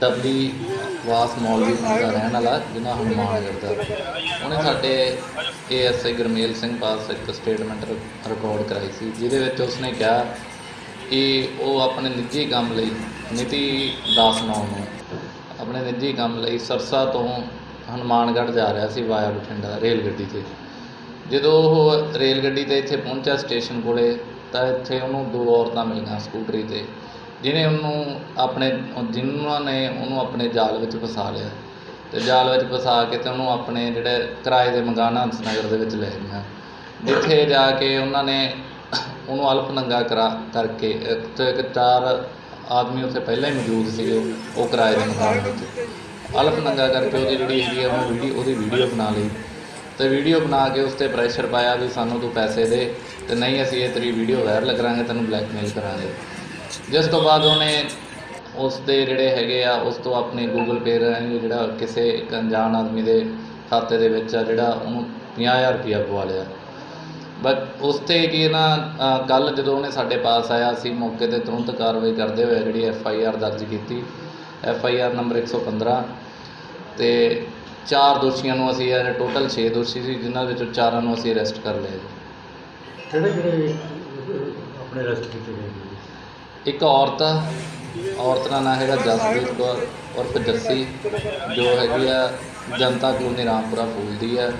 ਡਬਲੀ ਵਾਸ ਮੌਲਵੀ ਦਾ ਰਹਿਣ ਵਾਲਾ, ਜਿਨ੍ਹਾਂ ਹਨੂਮਾਨਗੜ੍ਹ ਦਾ ਉਹਨੇ ਸਾਡੇ ਏਐਸਆਈ ਗੁਰਮੇਲ ਸਿੰਘ ਪਾਸ ਇੱਕ ਸਟੇਟਮੈਂਟ ਰਿਕਾਰਡ ਕਰਾਈ ਸੀ, ਜਿਹਦੇ ਵਿੱਚ ਉਸਨੇ ਕਿਹਾ ਕਿ ਉਹ ਆਪਣੇ ਨਿੱਜੀ ਕੰਮ ਲਈ ਮਿਤੀ 10 ਨੌ ਨੂੰ, ਆਪਣੇ ਨਿੱਜੀ ਕੰਮ ਲਈ ਸਰਸਾ ਤੋਂ ਹਨੂਮਾਨਗੜ੍ਹ ਜਾ ਰਿਹਾ ਸੀ ਵਾਇਆ ਬਠਿੰਡਾ ਰੇਲ ਗੱਡੀ ਤੇ। ਜਦੋਂ ਉਹ ਰੇਲ ਗੱਡੀ ਤੇ ਇੱਥੇ ਪਹੁੰਚਿਆ ਸਟੇਸ਼ਨ ਕੋਲੇ, ਤਾਂ ਇੱਥੇ ਉਹਨੂੰ ਦੋ ਔਰਤਾਂ ਮਿਲੀਆਂ ਸਕੂਟਰੀ ਤੇ। ਜਿਹਨੇ ਉਹਨੂੰ ਆਪਣੇ ਜਿਨ੍ਹਾਂ ਨੇ ਉਹਨੂੰ ਆਪਣੇ ਜਾਲ ਵਿੱਚ ਫਸਾ ਲਿਆ। ਅਤੇ ਜਾਲ ਵਿੱਚ ਫਸਾ ਕੇ ਤੇ ਉਹਨੂੰ ਆਪਣੇ ਜਿਹੜੇ ਕਿਰਾਏ ਦੇ ਮਕਾਨ ਹੰਸ ਨਗਰ ਦੇ ਵਿੱਚ ਲੈ ਗਈਆਂ ਜਿੱਥੇ ਜਾ ਕੇ ਉਹਨਾਂ ਨੇ ਉਹਨੂੰ ਅਲਪ ਨੰਗਾ ਕਰਾ ਕਰਕੇ, ਇੱਕ ਚਾਰ ਆਦਮੀ ਉੱਥੇ ਪਹਿਲਾਂ ਹੀ ਮੌਜੂਦ ਸੀਗੇ, ਉਹ ਕਿਰਾਏ ਦੇ ਮਕਾਨ ਵਿੱਚ। ਅਲਪ ਨੰਗਾ ਕਰਕੇ ਉਹਦੀ ਜਿਹੜੀ ਹੈਗੀ ਆ ਉਹ ਵੀਡੀਓ, ਉਹਦੀ ਵੀਡੀਓ ਬਣਾ ਲਈ। ਤੇ ਵੀਡੀਓ ਬਣਾ ਕੇ ਉਸ ਤੇ ਪ੍ਰੈਸ਼ਰ ਪਾਇਆ ਵੀ ਸਾਨੂੰ ਤੂੰ ਪੈਸੇ ਦੇ, ਤੇ ਨਹੀਂ ਅਸੀਂ ਇਹ ਤੇਰੀ ਵੀਡੀਓ ਵਾਇਰਲ ਕਰਾਂਗੇ, ਤੈਨੂੰ ਬਲੈਕਮੇਲ ਕਰਾਂਗੇ। ਜਿਸ ਤੋਂ ਬਾਅਦ ਉਹਨੇ ਉਸ ਦੇ ਜਿਹੜੇ ਹੈਗੇ ਆ, ਉਸ ਤੋਂ ਆਪਣੇ ਗੂਗਲ ਪੇ ਰਾਹੀਂ ਜਿਹੜਾ ਕਿਸੇ ਇੱਕ ਅਣਜਾਣ ਆਦਮੀ ਦੇ ਖਾਤੇ ਦੇ ਵਿੱਚ ਆ, ਜਿਹੜਾ ਉਹਨੂੰ 50000 ਰੁਪਇਆ ਪਵਾ ਲਿਆ। ਬਟ ਉਸ ਤੇ ਕੀ ਨਾ ਕੱਲ ਜਦੋਂ ਉਹਨੇ ਸਾਡੇ ਪਾਸ ਆਇਆ, ਅਸੀਂ ਮੌਕੇ ਤੇ ਤੁਰੰਤ ਕਾਰਵਾਈ ਕਰਦੇ ਹੋਏ ਜਿਹੜੀ ਐਫ ਆਈ ਆਰ ਦਰਜ ਕੀਤੀ। ਐਫ ਆਈ ਆਰ ਨੰਬਰ 115 ਤੇ ਚਾਰ ਦੋਸ਼ੀਆਂ ਨੂੰ ਅਸੀਂ ਇਹ ਟੋਟਲ 6 ਦੋਸ਼ੀ ਸੀ, ਜਿਨ੍ਹਾਂ ਵਿੱਚੋਂ ਚਾਰਾਂ ਨੂੰ ਅਸੀਂ ਅਰੈਸਟ ਕਰ ਲਿਆ ਜੀ। ਕਿਹੜੇ ਕਿਹੜੇ ਆਪਣੇ ਰੈਸਟ ਕੀਤੇ ਗਏ ਜੀ? ਇੱਕ ਔਰਤ ਆ ਔਰਤ ਦਾ ਨਾਂ ਹੈਗਾ ਜਸਪ੍ਰੀਤ ਕੌਰ ਉਰਫ ਜੱਸੀ ਜੋ ਹੈਗੀ ਆ ਜਨਤਾ ਕਲੋਨੀ ਰਾਮਪੁਰਾ ਫੂਲ ਦੀ ਆ।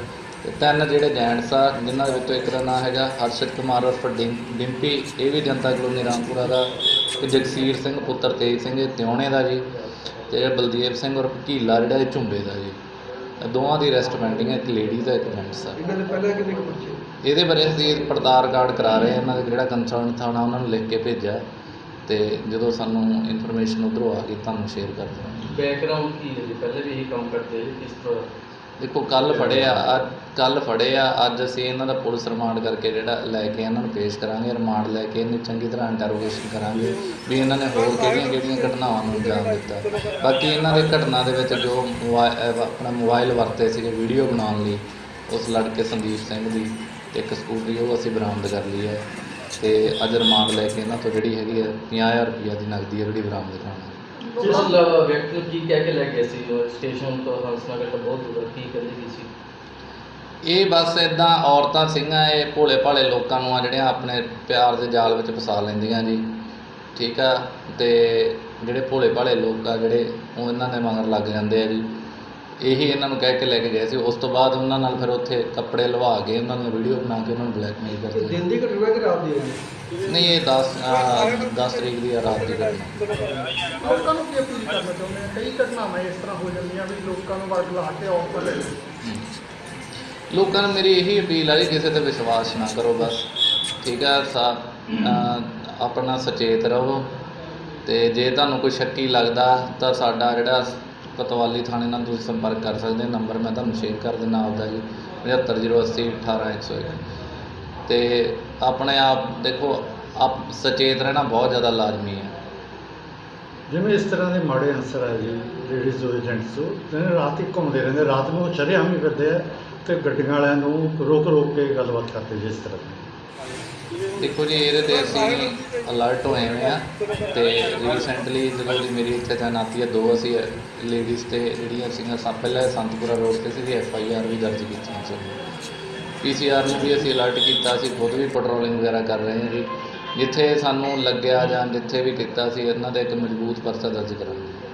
ਤੇ ਤਿੰਨ ਜਿਹੜੇ ਜੈਂਟਸ ਆ ਜਿਨ੍ਹਾਂ ਦੇ ਵਿੱਚੋਂ ਇੱਕ ਦਾ ਨਾਂ ਹੈਗਾ ਹਰਸ਼ਿਤ ਕੁਮਾਰ ਉਰਫ ਡਿੰ- ਡਿੰਪੀ ਇਹ ਵੀ ਜਨਤਾ ਕਲੋਨੀ ਰਾਮਪੁਰਾ ਦਾ ਤੇ ਜਗਸੀਰ ਸਿੰਘ ਪੁੱਤਰ ਤੇਜ ਸਿੰਘ ਇਹ ਤਿਉਣੇ ਦਾ ਜੀ ਤੇ ਬਲਦੇਵ ਸਿੰਘ ਉਰਫ ਘੀਲਾ ਜਿਹੜਾ ਇਹ ਝੁੰਬੇ ਦਾ ਜੀ। ਇਹ ਦੋਵਾਂ ਦੀ ਅਰੈਸਟ ਪੈਂਡਿੰਗ ਹੈ ਇੱਕ ਲੇਡੀ ਦਾ ਇੱਕ ਜੈਂਟਸ ਆ। ਇਹਨਾਂ ਦੇ ਪਹਿਲਾਂ ਕਿੰਨੇ ਕੁ ਬੱਚੇ? ਇਹਦੇ ਬਾਰੇ ਅਸੀਂ ਪੜਤਾਲ ਕਾਰਡ ਕਰਾ ਰਹੇ ਹਾਂ ਇਹਨਾਂ ਦਾ ਜਿਹੜਾ ਕੰਸਰਨ ਥਾਣਾ ਉਹਨਾਂ ਨੂੰ ਲਿਖ ਕੇ ਭੇਜਿਆ। ਤੇ ਜਦੋਂ ਸਾਨੂੰ ਇਨਫੋਰਮੇਸ਼ਨ ਉਧਰੋਂ ਆ ਗਈ ਤੁਹਾਨੂੰ ਸ਼ੇਅਰ ਕਰ ਦਿਆਂਗੇ। ਬੈਕਗ੍ਰਾਉਂਡ ਕੀ ਹੈ ਜੀ? ਪਹਿਲੇ ਵੀ ਇਹੀ ਕੰਮ ਕਰਦੇ ਜੀ ਕਿਸ ਤਰ੍ਹਾਂ? ਦੇਖੋ ਕੱਲ ਫੜੇ ਆ ਅੱਜ ਕੱਲ ਫੜੇ ਆ ਅੱਜ ਅਸੀਂ ਇਹਨਾਂ ਦਾ ਪੁਲਿਸ ਰਿਮਾਂਡ ਕਰਕੇ ਜਿਹੜਾ ਲੈ ਕੇ ਇਹਨਾਂ ਨੂੰ ਪੇਸ਼ ਕਰਾਂਗੇ ਰਿਮਾਂਡ ਲੈ ਕੇ ਇਹਨੂੰ ਚੰਗੀ ਤਰ੍ਹਾਂ ਇੰਟਰੋਗੇਸ਼ਨ ਕਰਾਂਗੇ ਵੀ ਇਹਨਾਂ ਨੇ ਹੋਰ ਕਿਹੜੀਆਂ ਕਿਹੜੀਆਂ ਘਟਨਾਵਾਂ ਨੂੰ ਅੰਜਾਮ ਦਿੱਤਾ। ਬਾਕੀ ਇਹਨਾਂ ਦੇ ਘਟਨਾ ਦੇ ਵਿੱਚ ਜੋ ਮੋਬਾ- ਅਹ ਆਪਣਾ ਮੋਬਾਈਲ ਵਰਤੇ ਸੀਗੇ ਵੀਡੀਓ ਬਣਾਉਣ ਲਈ ਉਸ ਲੜਕੇ ਸੰਦੀਪ ਸਿੰਘ ਦੀ ਤੇ ਇੱਕ ਸਕੂਟਰੀ ਉਹ ਅਸੀਂ ਬਰਾਮਦ ਕਰ ਲਈ ਹੈ। ਤੇ ਅੱਜ ਰਿਮਾਂਡ ਲੈ ਕੇ ਇਹਨਾਂ ਤੋਂ ਜਿਹੜੀ ਹੈਗੀ ਹੈ 50000 ਰੁਪਈਆ ਦੀ ਨਕਦੀ ਹੈ ਜਿਹੜੀ ਬਰਾਮਦ ਕਰਾਂਗੇ ਜਿਸ ਲ- ਵਿਅਕਤੀ ਨੂੰ ਕੀ ਕਹਿ ਕੇ ਲੈ ਗਏ ਸੀ ਉਹ ਸਟੇਸ਼ਨ ਤੋਂ ਹੰਸਨਗਰ ਤੋਂ ਬਹੁਤ ਦੂਰ ਹੈ, ਕੀ ਕਹਿੰਦੇ ਕੀ ਸੀ? ਇਹ ਬਸ ਇਦਾਂ ਔਰਤਾਂ ਸਿੰਘਾਂ ਇਹ ਭੋਲੇ ਭਾਲੇ ਲੋਕਾਂ ਨੂੰ ਆ ਜਿਹੜੀਆਂ ਆਪਣੇ ਪਿਆਰ ਦੇ ਜਾਲ ਵਿੱਚ ਫਸਾ ਲੈਂਦੀਆਂ ਜੀ ਠੀਕ ਆ? ਤੇ ਜਿਹੜੇ ਭੋਲੇ ਭਾਲੇ ਲੋਕ ਆ ਜਿਹੜੇ ਉਹ ਇਹਨਾਂ ਦੇ ਮਗਰ ਲੱਗ ਜਾਂਦੇ ਆ ਜੀ। ਇਹੀ ਇਹਨਾਂ ਨੂੰ ਕਹਿ ਕੇ ਲੈ ਕੇ ਗਏ ਸੀ। ਉਸ ਤੋਂ ਬਾਅਦ ਉਹਨਾਂ ਨਾਲ ਫਿਰ ਉੱਥੇ ਕੱਪੜੇ ਲਵਾ ਕੇ ਉਹਨਾਂ ਨੂੰ ਵੀਡੀਓ ਬਣਾ ਕੇ ਉਹਨਾਂ ਨੂੰ ਬਲੈਕਮੇਲ ਇਹ ਕਰਦੇ ਦਿਨ ਦੀ ਘਟਨਾ ਕਿ ਰਾਤ ਦੀ ਹੈ ਨਹੀਂ ਇਹ 10 10 ਤਰੀਕ ਦੀ ਆ ਰਾਤ ਦੀ ਘਟਨਾ। ਲੋਕਾਂ ਨੂੰ ਕੀ ਅਪੀਲ ਕਰਨਾ ਚਾਹੁੰਦੇ ਆ ਕਈ ਘਟਨਾਵਾਂ ਇਸ ਤਰ੍ਹਾਂ ਹੋ ਜਾਂਦੀਆਂ ਵੀ ਲੋਕਾਂ ਨੂੰ ਵਰਗ ਲਾ ਕੇ ਔਫਰ ਲੈ ਲੋਕਾਂ ਨੂੰ ਮੇਰੀ ਇਹੀ ਅਪੀਲ ਆ ਜੀ ਕਿਸੇ ਤੇ ਵਿਸ਼ਵਾਸ ਨਾ ਕਰੋ ਬਸ। ਠੀਕ ਆ ਸਾ ਅਹ ਆਪਣਾ ਸੁਚੇਤ ਰਹੋ। ਤੇ ਜੇ ਤੁਹਾਨੂੰ ਕੋਈ ਸ਼ੱਕੀ ਲੱਗਦਾ ਤਾਂ ਸਾਡਾ ਜਿਹੜਾ ਕਤਵਾਲੀ ਥਾਣੇ ਨਾਲ ਤੁਸੀਂ ਸੰਪਰਕ ਕਰ ਸਕਦੇ ਹੋ। ਨੰਬਰ ਮੈਂ ਤੁਹਾਨੂੰ ਸ਼ੇਅਰ ਕਰ ਦਿੰਦਾ ਆਪਦਾ ਜੀ। 75080 18101 ਤੇ ਆਪਣੇ ਆਪ ਦੇਖੋ, ਆਪ ਸਚੇਤ ਰਹਿਣਾ ਬਹੁਤ ਜ਼ਿਆਦਾ ਲਾਜ਼ਮੀ ਹੈ। ਜਿਵੇਂ ਇਸ ਤਰ੍ਹਾਂ ਦੇ ਮਾੜੇ ਅਨਸਰ ਹੈ ਜੀ ਲੇਡੀਜ਼ ਹੋ ਜੈਂਟਸ ਜੋ ਜਿਹੜੇ ਰਾਤ ਹੀ ਘੁੰਮਦੇ ਰਹਿੰਦੇ, ਰਾਤ ਨੂੰ ਸ਼ਰੇਆਮ ਹੀ ਫਿਰਦੇ ਆ ਤੇ ਗੱਡੀਆਂ ਵਾਲਿਆਂ ਨੂੰ ਰੋਕ ਰੋਕ ਕੇ ਗੱਲਬਾਤ ਕਰਦੇ ਜਿਸ ਤਰ੍ਹਾਂ ਦੀ। ਦੇਖੋ ਜੀ, ਇਹਦੇ ਤੇ ਅਸੀਂ ਅਲਰਟ ਹੋਏ ਹੋਏ ਆ ਤੇ ਰੀਸੈਂਟਲੀ ਜਦੋਂ ਦੀ ਮੇਰੀ ਇੱਥੇ ਤੈਨਾਤੀ ਹੈ ਦੋ ਅਸੀਂ ਲੇਡੀਜ਼ ਤੇ ਜਿਹੜੀਆਂ ਸੀਗੀਆਂ ਸਭ ਪਹਿਲਾਂ ਸੰਤਪੁਰਾ ਰੋਡ ਤੇ ਸੀ ਐਫ ਆਈ ਆਰ ਵੀ ਦਰਜ ਕੀਤੀ ਸੀ। ਪੀ ਸੀ ਆਰ ਨੂੰ ਵੀ ਅਸੀਂ ਅਲਰਟ ਕੀਤਾ ਸੀ ਖੁਦ ਵੀ ਪੈਟਰੋਲਿੰਗ ਵਗੈਰਾ ਕਰ ਰਹੇ ਹਾਂ ਜੀ। ਜਿੱਥੇ ਸਾਨੂੰ ਲੱਗਿਆ ਜਾਂ ਜਿੱਥੇ ਵੀ ਕੀਤਾ ਸੀ, ਇਹਨਾਂ ਦਾ ਇੱਕ ਮਜ਼ਬੂਤ ਪਰਚਾ ਦਰਜ ਕਰਾਂਗੇ।